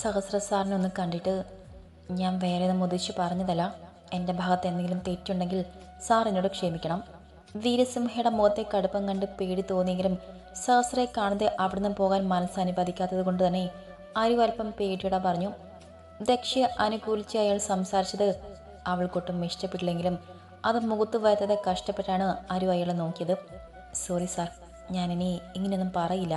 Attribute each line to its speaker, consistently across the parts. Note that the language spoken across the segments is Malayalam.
Speaker 1: സഹസ്ര സാറിനെ ഒന്ന് കണ്ടിട്ട് ഞാൻ വേറെ ഒന്നും ഉദ്ദേശിച്ച് പറഞ്ഞതല്ല. എന്റെ ഭാഗത്ത് എന്തെങ്കിലും തെറ്റുണ്ടെങ്കിൽ സാർ എന്നോട് ക്ഷമിക്കണം. വീരസിംഹയുടെ മുഖത്തെ കടുപ്പം കണ്ട് പേടി തോന്നിയെങ്കിലും സഹസ്രയെ കാണാതെ അവിടുന്ന് പോകാൻ മനസ്സനുവദിക്കാത്തത് കൊണ്ട് തന്നെ അരു അല്പം പേടിയോടെ പറഞ്ഞു ദക്ഷയെ അനുകൂലിച്ച് അയാൾ സംസാരിച്ചത് അവൾക്കൊട്ടും ഇഷ്ടപ്പെട്ടില്ലെങ്കിലും അത് മുഖത്ത് വരുത്താതെ കഷ്ടപ്പെട്ടാണ് അരു അയാളെ നോക്കിയത്. സോറി സാർ ഞാനിനി ഇങ്ങനെയൊന്നും പറയില്ല.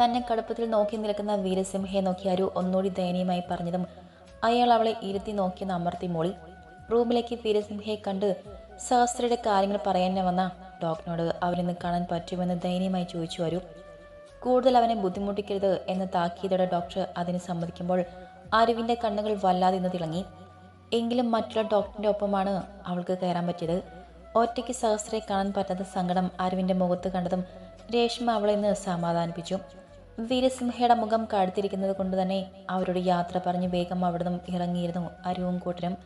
Speaker 1: തന്നെ കടുപ്പത്തിൽ നോക്കി നിൽക്കുന്ന വീരസിംഹയെ നോക്കി അരു ഒന്നുകൂടി ദയനീയമായി പറഞ്ഞതും അയാൾ അവളെ ഇരുത്തി നോക്കി അമർത്തി മോളി. റൂമിലേക്ക് വീരസിംഹയെ കണ്ട് സഹസ്രയുടെ കാര്യങ്ങൾ പറയാൻ വന്ന ഡോക്ടറിനോട് അവരിന്ന് കാണാൻ പറ്റുമെന്ന് ദയനീയമായി ചോദിച്ചു വരൂ കൂടുതൽ അവനെ ബുദ്ധിമുട്ടിക്കരുത് എന്ന് താക്കീതോടെ ഡോക്ടർ അതിന് സമ്മതിക്കുമ്പോൾ അരുവിന്റെ കണ്ണുകൾ വല്ലാതെ ഇന്ന് തിളങ്ങി. എങ്കിലും മറ്റുള്ള ഡോക്ടറിന്റെ ഒപ്പമാണ് അവൾക്ക് കയറാൻ പറ്റിയത്. ഒറ്റയ്ക്ക് സഹസ്രയെ കാണാൻ പറ്റാത്ത സങ്കടം അരുവിന്റെ മുഖത്ത് കണ്ടതും രേഷ്മ അവളെ ഇന്ന് സമാധാനിപ്പിച്ചു. വീരസിംഹയുടെ മുഖം കടുത്തിരിക്കുന്നത് കൊണ്ട് തന്നെ അവരോട് യാത്ര പറഞ്ഞ് വേഗം അവിടുന്ന് ഇറങ്ങിയിരുന്നു അരുവും കൂട്ടരും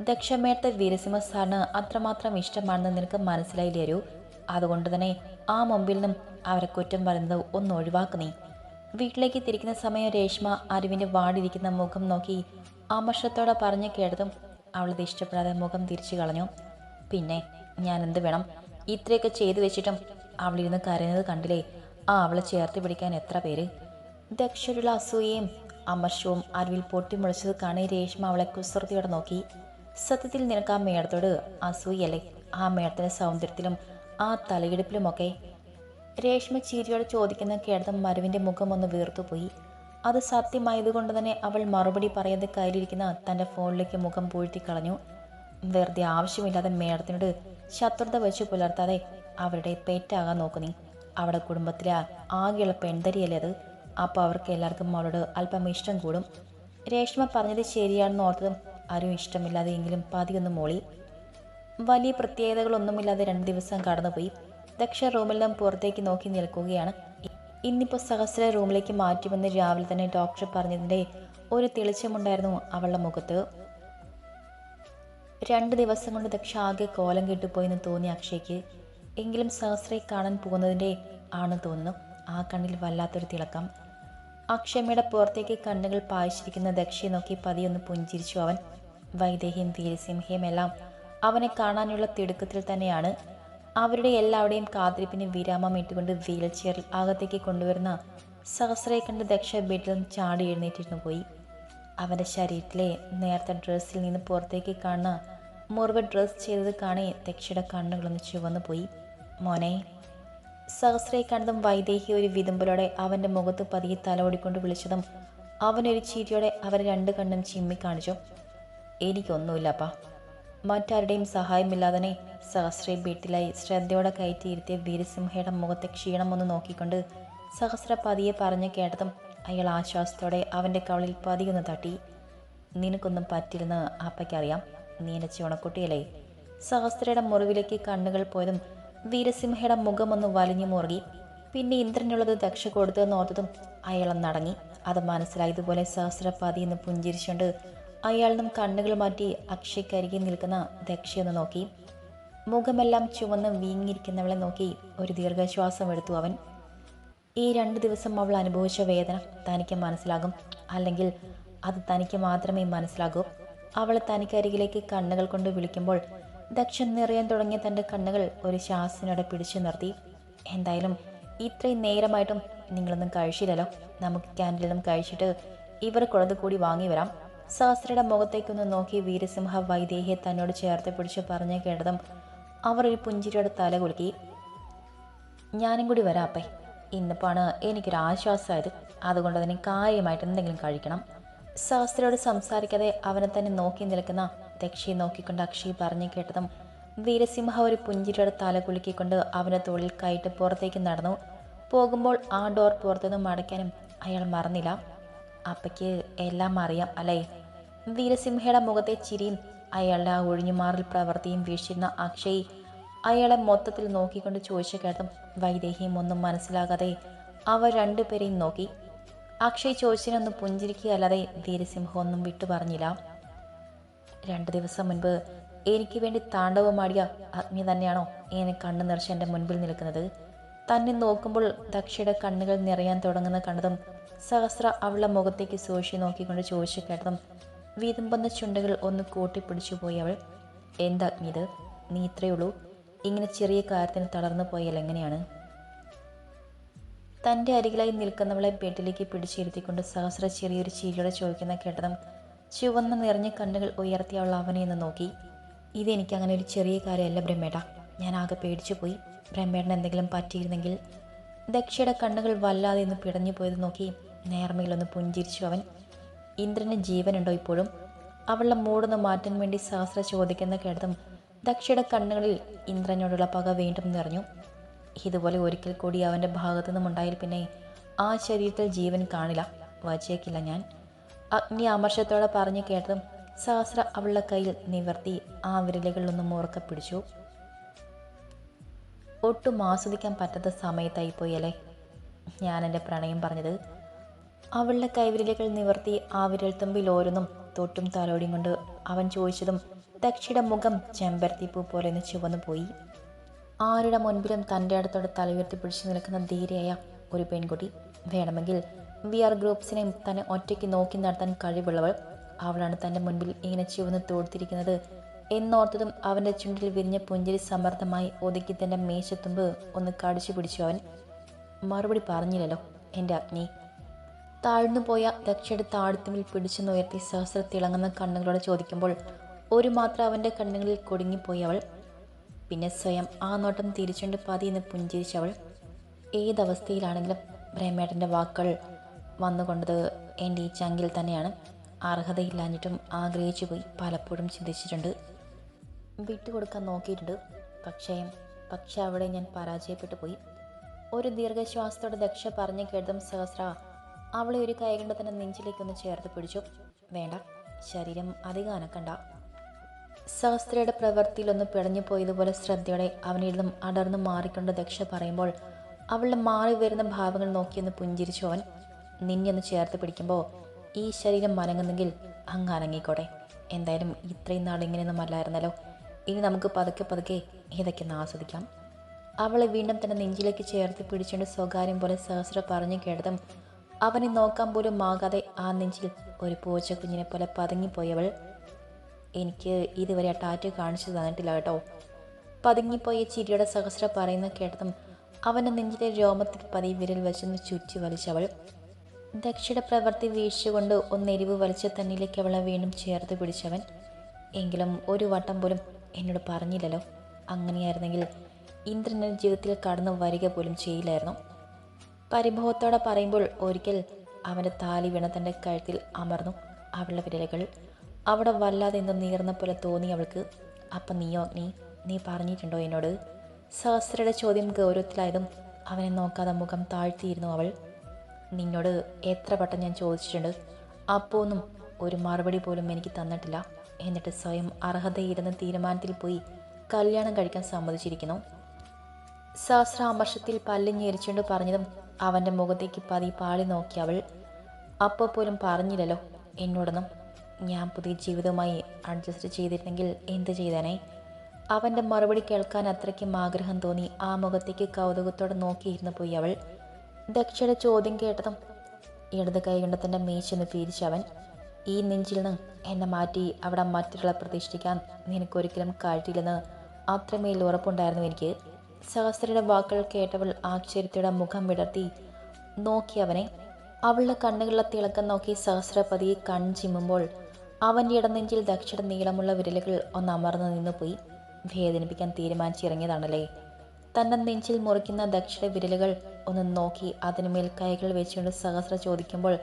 Speaker 1: ദക്ഷമേട്ട വീരസിംഹ സാറിന് അത്രമാത്രം ഇഷ്ടമാണെന്ന് നിനക്ക് മനസ്സിലായില്ലേ അരു? അതുകൊണ്ട് തന്നെ ആ മുമ്പിൽ നിന്നും അവരെ കുറ്റം പറയുന്നത് ഒന്ന് ഒഴിവാക്ക് നീ. വീട്ടിലേക്ക് തിരിക്കുന്ന സമയം രേഷ്മ അരുവിന്റെ വാടിയിരിക്കുന്ന മുഖം നോക്കി ആമർഷത്തോടെ പറഞ്ഞു കേട്ടതും അവളത് ഇഷ്ടപ്പെടാതെ മുഖം തിരിച്ചു കളഞ്ഞു. പിന്നെ ഞാൻ എന്ത് വേണം? ഇത്രയൊക്കെ ചെയ്തു വെച്ചിട്ടും അവളിരുന്ന് കരയുന്നത് കണ്ടില്ലേ? ആ അവളെ ചേർത്ത് പിടിക്കാൻ എത്ര പേര്? ദക്ഷയുള്ള അസൂയയും അമർഷവും അറിവിൽ പൊട്ടിമുളച്ചത് കാണി രേഷ്മ അവളെ കുസൃതിയോടെ നോക്കി. സത്യത്തിൽ നിനക്ക് ആ മേടത്തോട് അസൂയല്ലേ ആ മേടത്തിന്റെ സൗന്ദര്യത്തിലും ആ തലയെടുപ്പിലുമൊക്കെ? രേഷ്മ ചിരിയോടെ ചോദിക്കുന്ന കേട്ട മരുവിന്റെ മുഖം ഒന്ന് വീർത്തുപോയി അത് സത്യമായതുകൊണ്ട് തന്നെ അവൾ മറുപടി പറയാതെ കയ്യിലിരിക്കുന്ന തന്റെ ഫോണിലേക്ക് മുഖം പൂഴ്ത്തി കളഞ്ഞു. വെറുതെ ആവശ്യമില്ലാതെ മേടത്തിനോട് ശത്രുത വെച്ച് പുലർത്താതെ അവരുടെ പെറ്റാകാൻ നോക്കുന്നു അവിടെ കുടുംബത്തിലെ ആകെയുള്ള പെൺതരിയല്ലേ അത് അപ്പോൾ അവർക്ക് എല്ലാവർക്കും അവളോട് അല്പം ഇഷ്ടം കൂടും. രേഷ്മ പറഞ്ഞത് ശരിയാണെന്ന് ഓർത്തതും ആരും ഇഷ്ടമില്ലാതെ എങ്കിലും പതിയൊന്ന് മോളി. വലിയ പ്രത്യേകതകളൊന്നുമില്ലാതെ രണ്ട് ദിവസം കടന്നുപോയി. ദക്ഷ റൂമിൽ നിന്നും പുറത്തേക്ക് നോക്കി നിൽക്കുകയാണ്. ഇന്നിപ്പോൾ സഹസ്ര റൂമിലേക്ക് മാറ്റുമെന്ന് രാവിലെ തന്നെ ഡോക്ടർ പറഞ്ഞതിന്റെ ഒരു തെളിച്ചമുണ്ടായിരുന്നു അവളുടെ മുഖത്ത്. രണ്ട് ദിവസം കൊണ്ട് ദക്ഷ ആകെ കോലം കെട്ടുപോയെന്ന് തോന്നി അക്ഷയ്ക്ക്. എങ്കിലും സഹസ്രയെ കാണാൻ പോകുന്നതിന്റെ ആണ് തോന്നുന്നു. ആ കണ്ണിൽ വല്ലാത്തൊരു തിളക്കം. അക്ഷമയുടെ പുറത്തേക്ക് കണ്ണുകൾ പായിച്ചിരിക്കുന്ന ദക്ഷയെ നോക്കി പതിയൊന്ന് പുഞ്ചിരിച്ചു അവൻ. വൈദേഹിയും ധീരസിംഹയും എല്ലാം അവനെ കാണാനുള്ള തിടുക്കത്തിൽ തന്നെയാണ്. അവരുടെ എല്ലാവരുടെയും കാത്തിരിപ്പിന് വിരാമം ഇട്ടുകൊണ്ട് വീൽ ചെയറിൽ അകത്തേക്ക് കൊണ്ടുവരുന്ന സഹസ്രയെ കണ്ട് ദക്ഷ ബെഡിൽ നിന്ന് ചാടി എഴുന്നേറ്റിരുന്നു പോയി. അവന്റെ ശരീരത്തിലെ നേർത്ത ഡ്രസ്സിൽ നിന്ന് പുറത്തേക്ക് കാണുന്ന മുറിവ് ഡ്രസ്സ് ചെയ്തത് കാണേ ദക്ഷയുടെ കണ്ണുകളൊന്ന് ചുവന്നു പോയി. മോനെ സഹസ്രയെ കണ്ടതും വൈദേഹി ഒരു വിതുമ്പലോടെ അവന്റെ മുഖത്ത് പതിയെ തലോടിക്കൊണ്ട് വിളിച്ചതും അവനൊരു ചിരിയോടെ അവർ രണ്ട് കണ്ണും ചിമ്മി കാണിച്ചു. എനിക്കൊന്നുമില്ലപ്പാ. മറ്റാരുടെയും സഹായമില്ലാതെ സഹസ്രയെ വീട്ടിലായി ശ്രദ്ധയോടെ കയറ്റിയിരുത്തിയ വീരസിംഹയുടെ മുഖത്തെ ക്ഷീണമൊന്ന് നോക്കിക്കൊണ്ട് സഹസ്ര പതിയെ പറഞ്ഞു കേട്ടതും അയാൾ ആശ്വാസത്തോടെ അവന്റെ കവളിൽ പതിയൊന്ന് തട്ടി. നിനക്കൊന്നും പറ്റില്ലെന്ന് അപ്പയ്ക്കറിയാം. നീ എന്റെ ചുണക്കുട്ടിയല്ലേ? സഹസ്രയുടെ മുറിവിലേക്ക് കണ്ണുകൾ പോയതും വീരസിംഹയുടെ മുഖമൊന്ന് വലിഞ്ഞു മുറുകി. പിന്നെ ഇന്ദ്രനുള്ളത് ദക്ഷ കൊടുത്തതെന്ന് ഓർത്തതും നടങ്ങി. അത് മനസ്സിലായതുപോലെ സഹസ്രപാതി എന്ന് പുഞ്ചിരിച്ചുകൊണ്ട് അയാളിനും കണ്ണുകൾ മാറ്റി അക്ഷയ്ക്കരികെ നിൽക്കുന്ന ദക്ഷയൊന്ന് നോക്കി. മുഖമെല്ലാം ചുവന്ന് വീങ്ങിയിരിക്കുന്നവളെ നോക്കി ഒരു ദീർഘശ്വാസം എടുത്തു അവൻ. ഈ രണ്ട് ദിവസം അവൾ അനുഭവിച്ച വേദന തനിക്ക് മനസ്സിലാകും. അല്ലെങ്കിൽ അത് തനിക്ക് മാത്രമേ മനസ്സിലാകൂ. അവൾ തനിക്കരികിലേക്ക് കണ്ണുകൾ കൊണ്ട് വിളിക്കുമ്പോൾ ദക്ഷൻ നിറയാൻ തുടങ്ങിയ തന്റെ കണ്ണുകൾ ഒരു ശ്വാസനോടെ പിടിച്ചു നിർത്തി. എന്തായാലും ഇത്രയും നേരമായിട്ടും നിങ്ങളൊന്നും കഴിച്ചില്ലല്ലോ. നമുക്ക് ക്യാന്റീനിൽ നിന്നും കഴിച്ചിട്ട് കുളത് കൂടി വാങ്ങി വരാം. സഹസ്രയുടെ മുഖത്തേക്കൊന്ന് നോക്കി വീരസിംഹ വൈദേഹിയെ തന്നോട് ചേർത്ത് പിടിച്ച് പറഞ്ഞു കേട്ടതും അവർ ഒരു പുഞ്ചിരിയുടെ തല കുലുക്കി. ഞാനും കൂടി വരാം അപ്പേ. ഇന്നിപ്പാണ് എനിക്കൊരു ആശ്വാസമായത് അതുകൊണ്ട് തന്നെ കാര്യമായിട്ട് എന്തെങ്കിലും കഴിക്കണം. സഹസ്രയോട് സംസാരിക്കാതെ അവനെ തന്നെ നോക്കി നിൽക്കുന്ന ദക്ഷയെ നോക്കിക്കൊണ്ട് അക്ഷി പറഞ്ഞു കേട്ടതും വീരസിംഹ ഒരു പുഞ്ചിരിയുടെ തല കുലുക്കിക്കൊണ്ട് അവന്റെ തോളിൽ കയറ്റ് പുറത്തേക്ക് നടന്നു. പോകുമ്പോൾ ആ ഡോർ പുറത്തുനിന്ന് മടക്കാനും അയാൾ മറന്നില്ല. അപ്പയ്ക്ക് എല്ലാം അറിയാം അല്ലേ? വീരസിംഹയുടെ മുഖത്തെ ചിരിയും അയാളുടെ ആ ഒഴിഞ്ഞുമാറൽ പ്രവൃത്തിയും വീഴ്ചിരുന്ന അക്ഷയ് അയാളെ മൊത്തത്തിൽ നോക്കിക്കൊണ്ട് ചോദിച്ചു കേട്ടതും വൈദേഹിയും ഒന്നും മനസ്സിലാകാതെ അവർ രണ്ടുപേരെയും നോക്കി. അക്ഷയ് ചോദിച്ചതിനൊന്ന് പുഞ്ചിരിക്കുകയല്ലാതെ ധീരസിംഹം ഒന്നും വിട്ടു പറഞ്ഞില്ല. രണ്ട് ദിവസം മുൻപ് എനിക്ക് വേണ്ടി താണ്ഡവമാടിയ അഗ്നി തന്നെയാണോ എന്നെ കണ്ണു നിറച്ച് എന്റെ മുൻപിൽ നിൽക്കുന്നത്? തന്നെ നോക്കുമ്പോൾ ദക്ഷയുടെ കണ്ണുകൾ നിറയാൻ തുടങ്ങുന്ന കണ്ടതും സഹസ്ര അവളുടെ മുഖത്തേക്ക് സൂക്ഷിച്ച് നോക്കിക്കൊണ്ട് ചോദിച്ചു കേട്ടതും വീതുമ്പന്ന ചുണ്ടകൾ ഒന്ന് കൂട്ടിപ്പിടിച്ചു പോയി അവൾ. എന്താ ഇത്? നീ ഇത്രയുള്ളൂ ഇങ്ങനെ ചെറിയ കാര്യത്തിന് തളർന്നു പോയാൽ എങ്ങനെയാണ്? തന്റെ അരികിലായി നിൽക്കുന്നവളെ ബെഡിലേക്ക് പിടിച്ചിരുത്തിക്കൊണ്ട് സഹസ്ര ചെറിയൊരു ചിരിയോടെ ചോദിക്കുന്ന കേട്ടതും ചുവന്ന നിറഞ്ഞ കണ്ണുകൾ ഉയർത്തി അവൾ അവനെ ഒന്ന് നോക്കി. ഇതെനിക്ക് അങ്ങനെ ഒരു ചെറിയ കാര്യമല്ല ബ്രഹ്മേട ഞാൻ ആകെ പേടിച്ചു പോയി. ബ്രഹ്മേടന് എന്തെങ്കിലും പറ്റിയിരുന്നെങ്കിൽ ദക്ഷയുടെ കണ്ണുകൾ വല്ലാതെ ഒന്ന് പിടഞ്ഞു പോയത് നോക്കി നേർമയിലൊന്ന് പുഞ്ചിരിച്ചു അവൻ. ഇന്ദ്രന് ജീവനുണ്ടോ ഇപ്പോഴും? അവളുടെ മൂടൊന്ന് മാറ്റാൻ വേണ്ടി സഹസ്ര ചോദിക്കുന്ന കേട്ടതും ദക്ഷയുടെ കണ്ണുകളിൽ ഇന്ദ്രനോടുള്ള പക വീണ്ടും നിറഞ്ഞു. ഇതുപോലെ ഒരിക്കൽ കൂടി അവന്റെ ഭാഗത്തു നിന്നും ഉണ്ടായാൽ പിന്നെ ആ ശരീരത്തിൽ ജീവൻ കാണില്ല. വച്ചേക്കില്ല ഞാൻ. അഗ്നി അമർഷത്തോടെ പറഞ്ഞു കേട്ടതും സഹസ്ര അവളുടെ കയ്യിൽ നിവർത്തി ആ വിരലുകളിലൊന്നും ഉറക്ക പിടിച്ചു. ഒട്ടും ആസ്വദിക്കാൻ പറ്റാത്ത സമയത്തായിപ്പോയി അല്ലേ? ഞാൻ എന്റെ പ്രണയം പറഞ്ഞത്. അവളുടെ കൈവിരലുകൾ നിവർത്തി ആ വിരൽത്തുമ്പിൽ ഓരോന്നും തൊട്ടും തലോടിയും കൊണ്ട് അവൻ ചോദിച്ചതും ദക്ഷിയുടെ മുഖം ചെമ്പരത്തിപ്പൂ പോലെ ഒന്ന് ചുവന്നു പോയി ആരുടെ മുൻപിലും തന്റെ അടുത്തോട് തലയുയർത്തി പിടിച്ചു നിൽക്കുന്ന ധീരയായ ഒരു പെൺകുട്ടി. വേണമെങ്കിൽ വി ആർ ഗ്രൂപ്പ്സിനെയും തന്നെ ഒറ്റയ്ക്ക് നോക്കി നടത്താൻ കഴിവുള്ളവൾ അവളാണ് തന്റെ മുൻപിൽ ഇങ്ങനെ ചുവന്ന് തോർത്തിരിക്കുന്നത് എന്നോർത്തതും അവന്റെ ചുണ്ടിൽ വിരിഞ്ഞ പുഞ്ചിരി സമർത്ഥമായി ഒതുക്കി തന്റെ മേശത്തുമ്പ് ഒന്ന് കടിച്ചു പിടിച്ചു അവൻ. മറുപടി പറഞ്ഞില്ലല്ലോ എന്റെ അഗ്നി. താഴ്ന്നുപോയ ദക്ഷയുടെ താഴ്ത്തുമ്പിൽ പിടിച്ചുയർത്തി സഹസ്ര തിളങ്ങുന്ന കണ്ണുകളോട് ചോദിക്കുമ്പോൾ ഒരു മാത്രം അവന്റെ കണ്ണുകളിൽ കുടുങ്ങിപ്പോയി അവൾ. പിന്നെ സ്വയം ആ നോട്ടം തിരിച്ചുകൊണ്ട് പതിയെന്ന് പുഞ്ചിരിച്ചവൾ ഏതവസ്ഥയിലാണെങ്കിലും പ്രേമേട്ടന്റെ വാക്കുകൾ വന്നുകൊണ്ടത് എന്റെ ഈ ചങ്കിൽ തന്നെയാണ്. അർഹതയില്ലാഞ്ഞിട്ടും ആഗ്രഹിച്ചു പോയി പലപ്പോഴും ചിന്തിച്ചിട്ടുണ്ട്. വിട്ടുകൊടുക്കാൻ നോക്കിയിട്ടുണ്ട്. പക്ഷേ പക്ഷെ അവിടെ ഞാൻ പരാജയപ്പെട്ടു പോയി. ഒരു ദീർഘശ്വാസത്തോടെ ദക്ഷ പറഞ്ഞു കേട്ടതും സഹസ്ര അവളെ ഒരു കൈകൊണ്ട് തന്നെ നെഞ്ചിലേക്കൊന്ന് ചേർത്ത് പിടിച്ചു. വേണ്ട ശരീരം അധികം അനക്കണ്ട. സഹസ്രയുടെ പ്രവൃത്തിയിലൊന്ന് പിടഞ്ഞു പോയതുപോലെ ശ്രദ്ധയോടെ അവനിൽ നിന്നും അടർന്നു മാറിക്കൊണ്ട് ദക്ഷ പറയുമ്പോൾ അവളുടെ മാറി വരുന്ന ഭാവങ്ങൾ നോക്കിയൊന്ന് പുഞ്ചിരിച്ചു അവൻ? നിന്നെയൊന്ന് ചേർത്ത് പിടിക്കുമ്പോൾ ഈ ശരീരം മനങ്ങുന്നെങ്കിൽ അങ്ങ് അനങ്ങിക്കോടെ എന്തായാലും ഇത്രയും നാൾ ഇങ്ങനെയൊന്നും അല്ലായിരുന്നല്ലോ. ഇനി നമുക്ക് പതുക്കെ പതുക്കെ ഇതൊക്കെ ഒന്ന് ആസ്വദിക്കാം. അവളെ വീണ്ടും തന്നെ നെഞ്ചിലേക്ക് ചേർത്ത് പിടിച്ചുകൊണ്ട് സ്വകാര്യം പോലെ സഹസ്ര പറഞ്ഞു കേട്ടതും അവനെ നോക്കാൻ പോലും ആകാതെ ആ നെഞ്ചിൽ ഒരു പൂച്ച കുഞ്ഞിനെ പോലെ പതുങ്ങിപ്പോയവൾ എനിക്ക് ഇതുവരെ ആ ടാറ്റു കാണിച്ചു തന്നിട്ടില്ല കേട്ടോ. പതുങ്ങിപ്പോയ ചിരിയുടെ സഹസ്ര പറയുന്ന കേട്ടതും അവന്റെ നെഞ്ചിലെ രോമത്തിൽ പതി വിരൽ വെച്ചൊന്ന് ചുറ്റി വലിച്ചവൾ ദക്ഷയുടെ പ്രവൃത്തി വീഴ്ചകൊണ്ട് ഒന്നെരിവ് വലിച്ച തന്നിലേക്ക് അവളെ വീണ്ടും ചേർത്ത് പിടിച്ചവൻ എങ്കിലും ഒരു വട്ടം പോലും എന്നോട് പറഞ്ഞില്ലല്ലോ. അങ്ങനെയായിരുന്നെങ്കിൽ ഇന്ദ്രനെ ജീവിതത്തിൽ കടന്നു വരിക പോലും ചെയ്യില്ലായിരുന്നു. പരിഭവത്തോടെ പറയുമ്പോൾ ഒരിക്കൽ അവന്റെ താലി വീണ തന്റെ കഴുത്തിൽ അമർന്നു അവളുടെ വിരലുകൾ അവിടെ വല്ലാതെ എന്തോ നീർന്ന പോലെ തോന്നി അവൾക്ക്. അപ്പം നീയോ നീ നീ പറഞ്ഞിട്ടുണ്ടോ എന്നോട്? സഹസ്രയുടെ ചോദ്യം ഗൗരവത്തിലായതും അവനെ നോക്കാതെ മുഖം താഴ്ത്തിയിരുന്നു അവൾ. നിന്നോട് എത്ര വട്ടം ഞാൻ ചോദിച്ചിട്ടുണ്ട്. അപ്പോന്നും ഒരു മറുപടി പോലും എനിക്ക് തന്നിട്ടില്ല. എന്നിട്ട് സ്വയം അർഹതയിരുന്ന തീരുമാനത്തിൽ പോയി കല്യാണം കഴിക്കാൻ സമ്മതിച്ചിരിക്കുന്നു. സഹസ്രാമർഷത്തിൽ പല്ലിഞ്ഞേരിച്ചുകൊണ്ട് പറഞ്ഞതും അവന്റെ മുഖത്തേക്ക് പതി പാളി നോക്കി അവൾ. അപ്പോൾ പോലും പറഞ്ഞില്ലല്ലോ എന്നോടൊന്നും. ഞാൻ പുതിയ ജീവിതവുമായി അഡ്ജസ്റ്റ് ചെയ്തിരുന്നെങ്കിൽ എന്ത് ചെയ്തേനെ? അവന്റെ മറുപടി കേൾക്കാൻ അത്രയ്ക്കും ആഗ്രഹം തോന്നി. ആ മുഖത്തേക്ക് കൗതുകത്തോടെ നോക്കിയിരുന്നു പോയി അവൾ. ദക്ഷയുടെ ചോദ്യം കേട്ടതും ഇടത് കൈ കൊണ്ട് തന്റെ മേശൊന്ന് പിരിച്ചവൻ ഈ നെഞ്ചിൽ നിന്ന് എന്നെ മാറ്റി അവിടെ മറ്റൊരാളെ പ്രതിഷ്ഠിക്കാൻ നിനക്കൊരിക്കലും കഴിയില്ലെന്ന് അത്രമേൽ ഉറപ്പുണ്ടായിരുന്നു എനിക്ക്. സഹസ്രയുടെ വാക്കുകൾ കേട്ടവൾ ആശ്ചര്യത്തോടെ മുഖം വിടർത്തി നോക്കി അവനെ. അവളുടെ കണ്ണുകളിലെ തിളക്കം നോക്കി സഹസ്രപതിയെ കൺ ചിമ്മുമ്പോൾ അവന്റെ ഇടനെഞ്ചിൽ ദക്ഷിണ നീളമുള്ള വിരലുകൾ ഒന്ന് അമർന്നു നിന്നുപോയി വേദനിപ്പിക്കാൻ തീരുമാനിച്ചിറങ്ങിയതാണല്ലേ? തന്റെ നെഞ്ചിൽ മുറിക്കുന്ന ദക്ഷിണ വിരലുകൾ ഒന്ന് നോക്കി അതിനുമേൽ കൈകൾ വെച്ചുകൊണ്ട് സഹസ്ര ചോദിക്കുമ്പോൾ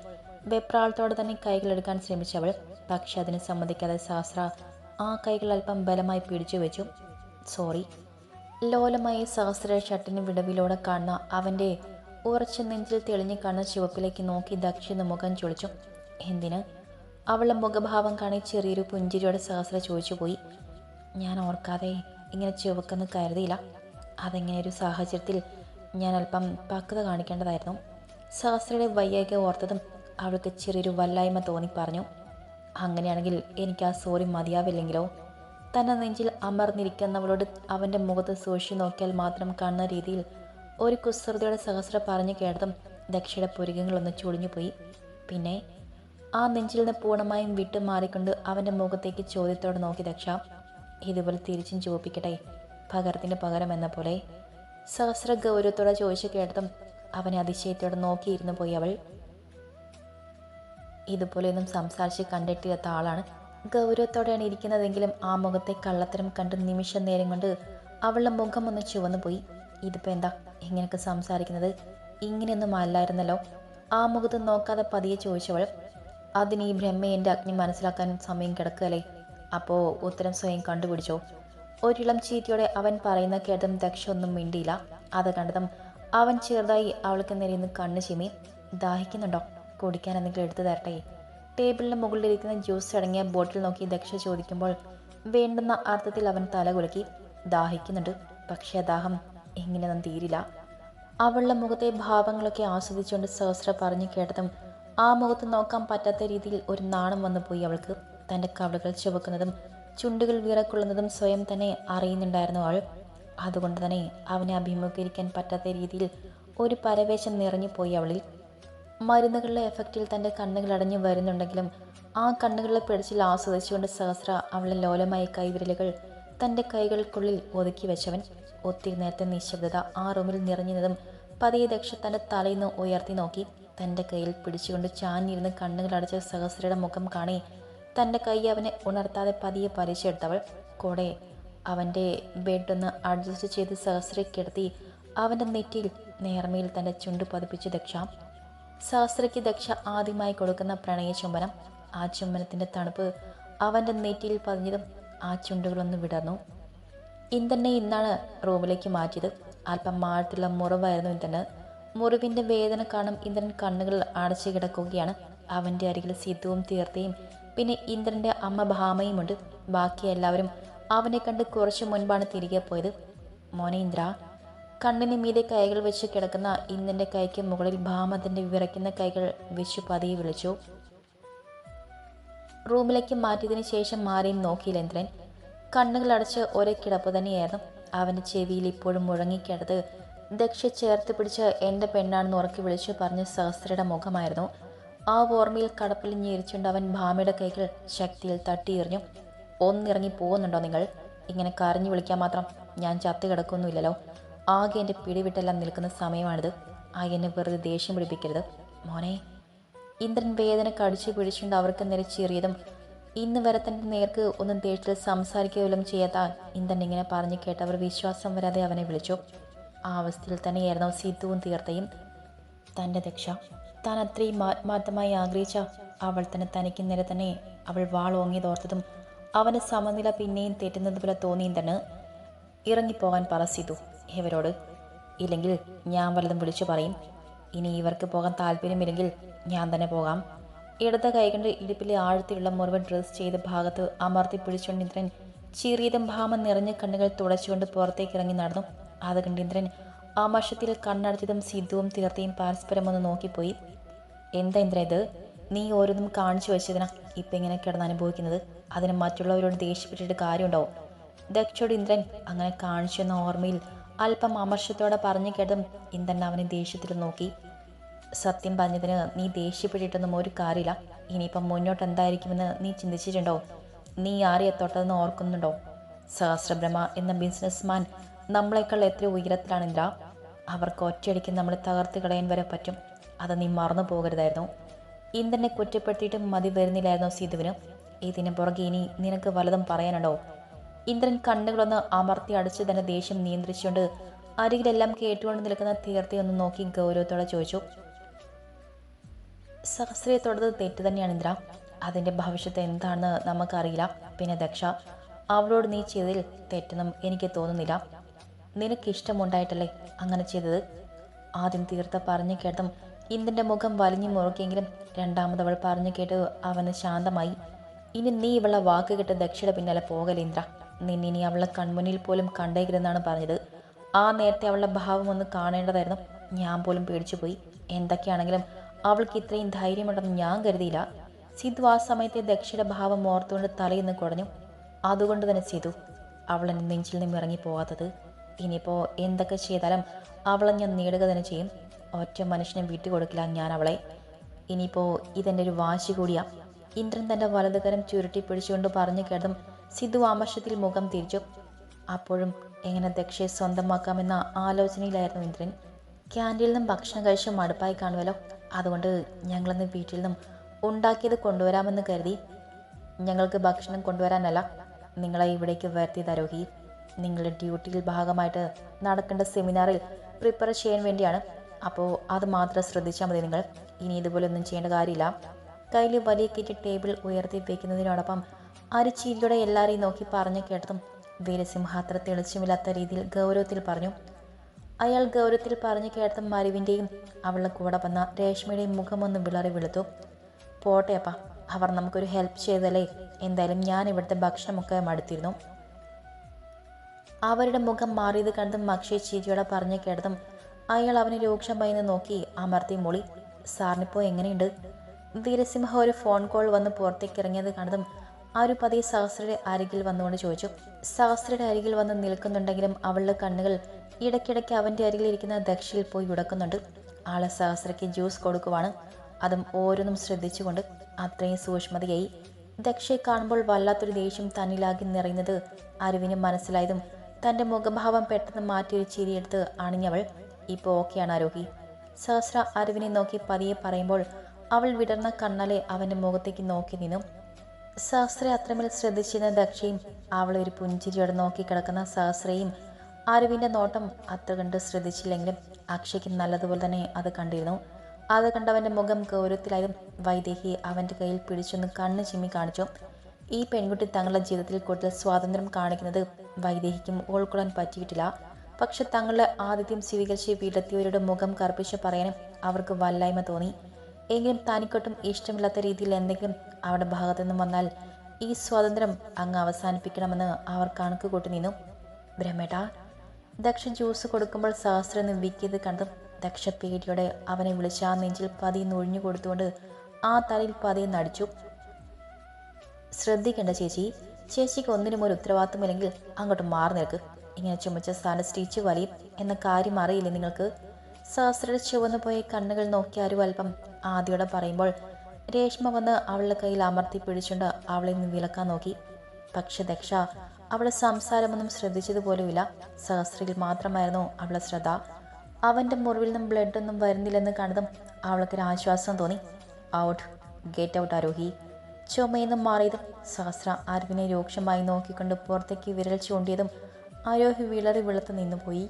Speaker 1: വെപ്രാളത്തോടെ തന്നെ കൈകൾ എടുക്കാൻ ശ്രമിച്ചവൾ പക്ഷെ അതിന് സമ്മതിക്കാതെ സഹസ്ര ആ കൈകൾ അല്പം ബലമായി പിടിച്ചു വെച്ചു. സോറി. ലോലമായി സഹസ്ര ഷട്ടിന് വിടവിലൂടെ കാണുന്ന അവന്റെ ഉറച്ച നെഞ്ചിൽ തെളിഞ്ഞു കാണുന്ന ചുവപ്പിലേക്ക് നോക്കി ദക്ഷിണ മുഖം ചൊളിച്ചു. എന്തിന്? അവളുടെ മുഖഭാവം കാണി ചെറിയൊരു പുഞ്ചിരിയോടെ സഹസ്ര ചോദിച്ചു പോയി. ഞാൻ ഓർക്കാതെ ഇങ്ങനെ ചുവക്കെന്ന് കരുതിയില്ല. അതെങ്ങനെ ഒരു സാഹചര്യത്തിൽ ഞാൻ അല്പം പക്വത കാണിക്കേണ്ടതായിരുന്നു. സഹസ്രയുടെ വയ്യായ്ക ഓർത്തതും അവൾക്ക് ചെറിയൊരു വല്ലായ്മ തോന്നി പറഞ്ഞു. അങ്ങനെയാണെങ്കിൽ എനിക്ക് ആ സോറി മതിയാവില്ലെങ്കിലോ? തന്നെ നെഞ്ചിൽ അമർന്നിരിക്കുന്നവളോട് അവന്റെ മുഖത്ത് സൂക്ഷിച്ചു നോക്കിയാൽ മാത്രം കാണുന്ന രീതിയിൽ ഒരു കുസൃതിയുടെ സഹസ്ര പറഞ്ഞു കേട്ടതും ദക്ഷയുടെ പുരുകങ്ങളൊന്ന് ചുളിഞ്ഞുപോയി പിന്നെ ആ നെഞ്ചിൽ നിന്ന് പൂർണമായും വിട്ടു മാറിക്കൊണ്ട് അവന്റെ മുഖത്തേക്ക് ചോദ്യത്തോടെ നോക്കി ദക്ഷ ഇതുപോലെ തിരിച്ചും ചോദിപ്പിക്കട്ടെ പകരത്തിന് പകരം എന്ന പോലെ. സഹസ്ര ഗൗരവത്തോടെ ചോദിച്ചു കേട്ടതും അവനെ അതിശയത്തോടെ നോക്കിയിരുന്നു പോയി അവൾ. ഇതുപോലെയൊന്നും സംസാരിച്ച് കണ്ടെത്തിയാത്ത ആളാണ് ഗൗരവത്തോടെയാണ് ഇരിക്കുന്നതെങ്കിലും ആ മുഖത്തെ കള്ളത്തരം കണ്ട് നിമിഷ നേരം കൊണ്ട് അവളുടെ മുഖം ഒന്ന് ചുവന്നു പോയി. ഇതിപ്പോൾ എന്താ ഇങ്ങനെയൊക്കെ സംസാരിക്കുന്നത്? ഇങ്ങനെയൊന്നും അല്ലായിരുന്നല്ലോ. ആ മുഖത്ത് നോക്കാതെ പതിയെ ചോദിച്ചവൾ അതിന് ഈ ബ്രഹ്മ എന്റെ അഗ്നി മനസ്സിലാക്കാൻ സമയം കിടക്കുകയല്ലേ? അപ്പോൾ ഉത്തരം സ്വയം കണ്ടുപിടിച്ചോ. ഒരിളം ചീറ്റിയോടെ അവൻ പറയുന്ന കേട്ടതും ദക്ഷ ഒന്നും മിണ്ടിയില്ല. അത് കണ്ടതും അവൻ ചെറുതായി അവൾക്ക് നേരെ നിന്ന് കണ്ണ് ചിമ്മി ദാഹിക്കുന്നുണ്ടോ? കുടിക്കാൻ എന്തെങ്കിലും എടുത്തു തരട്ടെ. ടേബിളിന് മുകളിലിരിക്കുന്ന ജ്യൂസ് അടങ്ങിയ ബോട്ടിൽ നോക്കി ദക്ഷ ചോദിക്കുമ്പോൾ വേണ്ടുന്ന അർത്ഥത്തിൽ അവൻ തല കുലുക്കി ദാഹിക്കുന്നുണ്ട്. പക്ഷേ ദാഹം എങ്ങനെയൊന്നും തീരില്ല. അവളുടെ മുഖത്തെ ഭാവങ്ങളൊക്കെ ആസ്വദിച്ചുകൊണ്ട് സഹസ്ര പറഞ്ഞു കേട്ടതും ആ മുഖത്ത് നോക്കാൻ പറ്റാത്ത രീതിയിൽ ഒരു നാണം വന്നു പോയി അവൾക്ക്. തന്റെ കവളുകൾ ചുവക്കുന്നതും ചുണ്ടുകൾ വിറക്കൊള്ളുന്നതും സ്വയം തന്നെ അറിയുന്നുണ്ടായിരുന്നു അവൾ. അതുകൊണ്ട് തന്നെ അവനെ അഭിമുഖീകരിക്കാൻ പറ്റാത്ത രീതിയിൽ ഒരു പരവേശം നിറഞ്ഞു പോയി അവളിൽ. മരുന്നുകളുടെ എഫക്റ്റിൽ തന്റെ കണ്ണുകൾ അടഞ്ഞു വരുന്നുണ്ടെങ്കിലും ആ കണ്ണുകളെ പിടിച്ചിൽ ആസ്വദിച്ചുകൊണ്ട് സഹസ്ര അവളെ ലോലമായ കൈവിരലുകൾ തന്റെ കൈകൾക്കുള്ളിൽ ഒതുക്കി വെച്ചവൻ. ഒത്തിരി നേരത്തെ നിശബ്ദത ആ റൂമിൽ നിറഞ്ഞതും പതിയെ ദക്ഷ തന്റെ തലയിൽ നിന്ന് ഉയർത്തി നോക്കി. തന്റെ കയ്യിൽ പിടിച്ചുകൊണ്ട് ചാഞ്ഞിരുന്ന് കണ്ണുകൾ അടച്ച സഹസ്രയുടെ മുഖം കാണി. തന്റെ കൈ അവനെ ഉണർത്താതെ പതിയെ പരിചയെടുത്തവൾ കൂടെ അവന്റെ ബെഡൊന്ന് അഡ്ജസ്റ്റ് ചെയ്ത് സഹസ്രയെ കിടത്തി അവന്റെ നെറ്റിയിൽ നേർമയിൽ തന്റെ ചുണ്ട് പതിപ്പിച്ച് ദക്ഷ. സഹസ്രയ്ക്ക് ദക്ഷ ആദ്യമായി കൊടുക്കുന്ന പ്രണയ ചുംബനം. ആ ചുംബനത്തിന്റെ തണുപ്പ് അവന്റെ നെറ്റിയിൽ പതിഞ്ഞതും ആ ചുണ്ടുകളൊന്ന് വിടർന്നു. ഇന്തന്നെ ഇന്നാണ് റൂമിലേക്ക് മാറ്റിയത്. അല്പം മാഴത്തുള്ള മുറിവായിരുന്നു ഇന്ദ്രന് മുറിവിന്റെ വേദന കാണും ഇന്ദ്രൻ കണ്ണുകൾ അടച്ചു കിടക്കുകയാണ്. അവന്റെ അരികിൽ സിദ്ധുവും തീർത്ഥയും പിന്നെ ഇന്ദ്രന്റെ അമ്മ ഭാമയും ഉണ്ട് ബാക്കി എല്ലാവരും അവനെ കണ്ട് കുറച്ചു മുൻപാണ് തിരികെ പോയത്. മോനെ ഇന്ദ്ര കണ്ണിന് മീതെ കൈകൾ വെച്ച് കിടക്കുന്ന ഇന്ദ്രന്റെ കൈക്ക് മുകളിൽ ഭാമത്തിന്റെ വിറയ്ക്കുന്ന കൈകൾ വെച്ച് പതിയെ വിളിച്ചു. റൂമിലേക്ക് മാറ്റിയതിനു ശേഷം മാറിയും നോക്കിയില്ല ഇന്ദ്രൻ. കണ്ണുകൾ അടച്ച് ഒരേ കിടപ്പ് തന്നെയായിരുന്നു. അവന്റെ ചെവിയിൽ ഇപ്പോഴും മുഴങ്ങിക്കിടത് ദക്ഷ ചേർത്ത് പിടിച്ച് എന്റെ പെണ്ണാണെന്ന് ഉറക്കി വിളിച്ചു പറഞ്ഞ സഹസ്രയുടെ മുഖമായിരുന്നു. ആ ഓർമ്മയിൽ കടപ്പിൽ ഞെരിച്ചുകൊണ്ട് അവൻ ഭാമയുടെ കൈകൾ ശക്തിയിൽ തട്ടിയെറിഞ്ഞു. ഒന്നിറങ്ങി പോകുന്നുണ്ടോ നിങ്ങൾ? ഇങ്ങനെ കരഞ്ഞു വിളിക്കാൻ മാത്രം ഞാൻ ചത്തു കിടക്കൊന്നുമില്ലല്ലോ. ആകെ എന്റെ പിടിവിട്ടെല്ലാം നിൽക്കുന്ന സമയമാണിത്. ആ എന്നെ വെറുതെ ദേഷ്യം പിടിപ്പിക്കരുത്. മോനെ. ഇന്ദ്രൻ വേദന കടിച്ചു പിടിച്ചുകൊണ്ട് അവർക്ക് നേരെ ചീറിയതും ഇന്ന് വരെ തന്റെ നേർക്ക് ഒന്നും ദേഷ്യത്തിൽ സംസാരിക്കുകയും ചെയ്യാത്ത ഇന്ദ്രൻ ഇങ്ങനെ പറഞ്ഞു കേട്ടവർ വിശ്വാസം വരാതെ അവനെ വിളിച്ചു. ആ അവസ്ഥയിൽ തന്നെയായിരുന്നു സിദ്ധുവും തീർത്ഥയും തന്റെ ദക്ഷ താൻ അത്രയും ആത്മാർത്ഥമായി ആഗ്രഹിച്ച അവൾ തന്നെ തനിക്ക് നേരെ തന്നെ അവൾ വാൾ വാളോങ്ങിയതോർത്തതും അവന് സമനില പിന്നെയും തെറ്റുന്നത് പോലെ തോന്നിയും തന്നെ ഇറങ്ങിപ്പോകാൻ പറ സിധു ഇവരോട് ഇല്ലെങ്കിൽ ഞാൻ വല്ലതും വിളിച്ചു പറയും. ഇനി ഇവർക്ക് പോകാൻ താല്പര്യമില്ലെങ്കിൽ ഞാൻ തന്നെ പോകാം. ഇടത് കൈകൊണ്ട് ഇടുപ്പിലെ ആഴത്തിലുള്ള മുറിവ് ഡ്രസ് ചെയ്ത ഭാഗത്ത് അമർത്തി പിടിച്ചുകൊണ്ട് ഇന്ദ്രൻ ചീറിയതും ഭാമം നിറഞ്ഞ കണ്ണുകൾ തുടച്ചുകൊണ്ട് പുറത്തേക്ക് ഇറങ്ങി നടന്നു. അത് കണ്ട് ഇന്ദ്രൻ ആമർഷത്തിൽ കണ്ണടച്ചതും സിദ്ധുവും തീർത്തിയും പരസ്പരം ഒന്ന് നോക്കിപ്പോയി. എന്താ ഇന്ദ്ര ഇത്? നീ ഓരോന്നും കാണിച്ചു വെച്ചതിനാ ഇപ്പം ഇങ്ങനെ കിടന്ന് അനുഭവിക്കുന്നത്? അതിന് മറ്റുള്ളവരോട് ദേഷ്യപ്പെട്ടിട്ട് കാര്യമുണ്ടാവും ദക്ഷോട് ഇന്ദ്രൻ അങ്ങനെ കാണിച്ചു എന്ന ഓർമ്മയിൽ അല്പം അമർഷത്തോടെ പറഞ്ഞു കേട്ടതും ഇന്ദ്രൻ അവനെ ദേഷ്യത്തിൽ നോക്കി. സത്യം പറഞ്ഞതിന് നീ ദേഷ്യപ്പെട്ടിട്ടൊന്നും ഒരു കാര്യമില്ല. ഇനിയിപ്പം മുന്നോട്ട് എന്തായിരിക്കുമെന്ന് നീ ചിന്തിച്ചിട്ടുണ്ടോ? നീ ആരെയെ തൊട്ടതെന്ന് ഓർക്കുന്നുണ്ടോ? സഹസ്രബ്രഹ്മ എന്ന ബിസിനസ്മാൻ നമ്മളെക്കാൾ എത്ര ഉയരത്തിലാണ് ഇന്ദ്ര അവർക്ക് ഒറ്റയടിക്ക് നമ്മൾ തകർത്ത് കളയാൻ വരെ പറ്റും. അത് നീ മറന്നു പോകരുതായിരുന്നു. ഇന്ദ്രനെ കുറ്റപ്പെടുത്തിയിട്ടും മതി വരുന്നില്ലായിരുന്നു സീതുവിന് ഇതിന് പുറകെ ഇനി നിനക്ക് വലതും പറയാനുണ്ടോ? ഇന്ദ്രൻ കണ്ണുകളൊന്ന് അമർത്തി അടിച്ച് തന്നെ ദേഷ്യം നിയന്ത്രിച്ചുകൊണ്ട് അരികിലെല്ലാം കേട്ടുകൊണ്ട് നിൽക്കുന്ന തീർത്തിയൊന്ന് നോക്കി ഗൗരവത്തോടെ ചോദിച്ചു. സഹസ്രയെ തുടർന്ന് തെറ്റ് തന്നെയാണ് ഇന്ദ്ര. അതിന്റെ ഭവിഷ്യത്ത് എന്താണെന്ന് നമുക്കറിയില്ല. പിന്നെ ദക്ഷ അവളോട് നീ ചെയ്തതിൽ തെറ്റെന്നും എനിക്ക് തോന്നുന്നില്ല. നിനക്ക് ഇഷ്ടമുണ്ടായിട്ടല്ലേ അങ്ങനെ ചെയ്തത്? ആദ്യം തീർത്ത പറഞ്ഞു കേട്ടതും ഇന്ദിന്റെ മുഖം വലിഞ്ഞു മുറുക്കിയെങ്കിലും രണ്ടാമത് അവൾ പറഞ്ഞു കേട്ട് അവന് ശാന്തമായി. ഇനി നീ ഇവളെ വാക്ക് കേട്ട് ദക്ഷയുടെ പിന്നാലെ പോകലിന്ദ്ര നിന്നിനി അവളെ കൺമുന്നിൽ പോലും കണ്ടേക്കരുതെന്നാണ് പറഞ്ഞത്. ആ നേരത്തെ അവളുടെ ഭാവം ഒന്ന് കാണേണ്ടതായിരുന്നു. ഞാൻ പോലും പേടിച്ചുപോയി. എന്തൊക്കെയാണെങ്കിലും അവൾക്ക് ഇത്രയും ധൈര്യമുണ്ടെന്ന് ഞാൻ കരുതിയില്ല. സിദ്ധു ആ സമയത്തെ ദക്ഷയുടെ ഭാവം ഓർത്തുകൊണ്ട് തലയിൽ നിന്ന് കുടഞ്ഞു. അതുകൊണ്ട് തന്നെ ചെയ്തു അവൾ നെഞ്ചിൽ നിന്നും ഇറങ്ങി പോകാത്തത് ഇനിയിപ്പോൾ എന്തൊക്കെ ചെയ്താലും അവളെ ഞാൻ നേടുക തന്നെ ചെയ്യും. ഒറ്റ മനുഷ്യനെ വിട്ടുകൊടുക്കില്ല ഞാൻ അവളെ. ഇനിയിപ്പോൾ ഇതെന്റെ ഒരു വാശി കൂടിയാ. ഇന്ദ്രൻ തന്റെ വലതുകരം ചുരുട്ടി പിടിച്ചുകൊണ്ട് പറഞ്ഞു കേട്ടതും സിദ്ധു ആമർഷത്തിൽ മുഖം തിരിച്ചു. അപ്പോഴും എങ്ങനെ ദക്ഷയെ സ്വന്തമാക്കാമെന്ന ആലോചനയിലായിരുന്നു ഇന്ദ്രൻ. ക്യാന്റീനിൽ നിന്നും ഭക്ഷണം കഴിച്ച് മടുപ്പായി കാണുമല്ലോ. അതുകൊണ്ട് ഞങ്ങളിന്ന് വീട്ടിൽ നിന്നും ഉണ്ടാക്കിയത് കൊണ്ടുവരാമെന്ന് കരുതി. ഞങ്ങൾക്ക് ഭക്ഷണം കൊണ്ടുവരാനല്ല. നിങ്ങളെ ഇവിടേക്ക് വരുത്തിയത് ആരോഹി നിങ്ങളുടെ ഡ്യൂട്ടിയിൽ ഭാഗമായിട്ട് നടക്കേണ്ട സെമിനാറിൽ പ്രിപ്പയർ ചെയ്യാൻ വേണ്ടിയാണ്. അപ്പോൾ അത് മാത്രം ശ്രദ്ധിച്ചാൽ മതി നിങ്ങൾ. ഇനി ഇതുപോലെ ഒന്നും ചെയ്യേണ്ട കാര്യമില്ല. കയ്യിൽ വലിയ കിറ്റ് ടേബിൾ ഉയർത്തി വയ്ക്കുന്നതിനോടൊപ്പം അരിച്ചിരിയുടെ എല്ലാവരെയും നോക്കി പറഞ്ഞു കേട്ടതും വീരസിംഹ അത്ര തെളിച്ചമില്ലാത്ത രീതിയിൽ ഗൗരവത്തിൽ പറഞ്ഞു. അയാൾ ഗൗരവത്തിൽ പറഞ്ഞു കേട്ടതും മരുവിന്റെയും അവളുടെ കൂടെ വന്ന രേഷ്മയുടെയും മുഖമൊന്ന് വിളറി വെളുത്തു. പോട്ടെ അപ്പ അവർ നമുക്കൊരു ഹെൽപ്പ് ചെയ്തല്ലേ എന്തായാലും ഞാൻ ഇവിടുത്തെ ഭക്ഷണമൊക്കെ മടുത്തിരുന്നു. അവരുടെ മുഖം മാറിയത് കണ്ടും അക്ഷയ് ചിരിയോടെ പറഞ്ഞു കേട്ടതും അയാൾ അവനെ രൂക്ഷമായി നോക്കി അമർത്തി മൊളി സാറിനിപ്പോൾ എങ്ങനെയുണ്ട്? വീരസിംഹ ഒരു ഫോൺ കോൾ വന്ന് പുറത്തേക്ക് ഇറങ്ങിയത് കണ്ടതും ഒരു പതി സഹസ്രയുടെ അരികിൽ വന്നുകൊണ്ട് ചോദിച്ചു സഹസ്രയുടെ അരികിൽ വന്ന് നിൽക്കുന്നുണ്ടെങ്കിലും അവളുടെ കണ്ണുകൾ ഇടയ്ക്കിടയ്ക്ക് അവന്റെ അരികിൽ ഇരിക്കുന്ന ദക്ഷയിൽ പോയി ഉടക്കുന്നുണ്ട്. ആളെ സഹസ്രയ്ക്ക് ജ്യൂസ് കൊടുക്കുവാണ്. അതും ഓരോന്നും ശ്രദ്ധിച്ചുകൊണ്ട് അത്രയും സൂക്ഷ്മതയായി. ദക്ഷയെ കാണുമ്പോൾ വല്ലാത്തൊരു ദേഷ്യം തന്നിലാകി നിറയുന്നത് അരുവിന് മനസ്സിലായതും തന്റെ മുഖഭാവം പെട്ടെന്ന് മാറ്റിയൊരു ചിരിയെടുത്ത് അണിഞ്ഞവൾ ഇപ്പോൾ ഓക്കെയാണ് ആരോഹി. സഹസ്ര അരുവിനെ നോക്കി പതിയെ പറയുമ്പോൾ അവൾ വിടർന്ന കണ്ണലെ അവന്റെ മുഖത്തേക്ക് നോക്കി നിന്നു. സഹസ്രയെ അത്രമേൽ ശ്രദ്ധിച്ചിരുന്ന ദക്ഷയും അവളെ ഒരു പുഞ്ചിരിയോടെ നോക്കി കിടക്കുന്ന സഹസ്രയും അരുവിന്റെ നോട്ടം അത്ര കണ്ട് ശ്രദ്ധിച്ചില്ലെങ്കിലും അക്ഷയ്ക്ക് നല്ലതുപോലെ തന്നെ അത് കണ്ടിരുന്നു. അത് കണ്ടവന്റെ മുഖം ഗൗരവത്തിലായും വൈദേഹി അവന്റെ കയ്യിൽ പിടിച്ചൊന്ന് കണ്ണ് ചിമ്മി കാണിച്ചു. ഈ പെൺകുട്ടി തങ്ങളുടെ ജീവിതത്തിൽ കൂടുതൽ സ്വാതന്ത്ര്യം കാണിക്കുന്നത് വൈദേഹിക്കും. ഉൾക്കൊള്ളാൻ പറ്റിയിട്ടില്ല. പക്ഷെ തങ്ങളുടെ ആദിത്യം സ്വീകരിച്ച് വീട്ടിലെത്തിയവരുടെ മുഖം കറുപ്പിച്ച് പറയാനും അവർക്ക് വല്ലായ്മ തോന്നി. എങ്കിലും തനിക്കൊട്ടും ഇഷ്ടമില്ലാത്ത രീതിയിൽ എന്തെങ്കിലും അവരുടെ ഭാഗത്തു നിന്നും വന്നാൽ ഈ സ്വാതന്ത്ര്യം അങ്ങ് അവസാനിപ്പിക്കണമെന്ന് അവർ കണക്ക് കൂട്ടി നിന്നു. ബ്രഹ്മേട്ട ദക്ഷ ജ്യൂസ് കൊടുക്കുമ്പോൾ സഹസ്രം നിവിക്കിയത് കണ്ടും ദക്ഷ പേടിയോടെ അവനെ വിളിച്ച് ആ നെഞ്ചിൽ പതിയെ നുഴിഞ്ഞു കൊടുത്തുകൊണ്ട് ആ തലയിൽ പതിയെ നടിച്ചു. ശ്രദ്ധിക്കേണ്ട ചേച്ചി. ചേച്ചിക്ക് ഒന്നിനും ഒരു ഉത്തരവാദിത്തമില്ലെങ്കിൽ അങ്ങോട്ട് മാറി നിൽക്ക്. ഇങ്ങനെ ചുമച്ച സ്ഥാനം സ്റ്റിച്ച് വലിയും എന്ന കാര്യം അറിയില്ലേ നിങ്ങൾക്ക്? സഹസ്രയുടെ ചുവന്നു പോയ കണ്ണുകൾ നോക്കി ആരും അല്പം ആദ്യോടെ പറയുമ്പോൾ രേഷ്മ വന്ന് അവളുടെ കയ്യിൽ അമർത്തി പിടിച്ചുകൊണ്ട് അവളെ നിന്ന് വിലക്കാൻ നോക്കി. പക്ഷെ ദക്ഷ അവളെ സംസാരമൊന്നും ശ്രദ്ധിച്ചതുപോലുമില്ല. സഹസ്രയിൽ മാത്രമായിരുന്നു അവളുടെ ശ്രദ്ധ. അവന്റെ മുറിവിൽ നിന്നും ബ്ലഡ് ഒന്നും വരുന്നില്ലെന്ന് കണ്ടതും അവൾക്കൊരു ആശ്വാസം തോന്നി. Out get out Aarohi. ചുമയെന്നും മാറിയതും സഹസ്ര അരുവിനെ രൂക്ഷമായി നോക്കിക്കൊണ്ട് പുറത്തേക്ക് വിരൽ ചൂണ്ടിയതും ആരോഹി വിളറി വെളുത്ത് നിന്നുപോയി.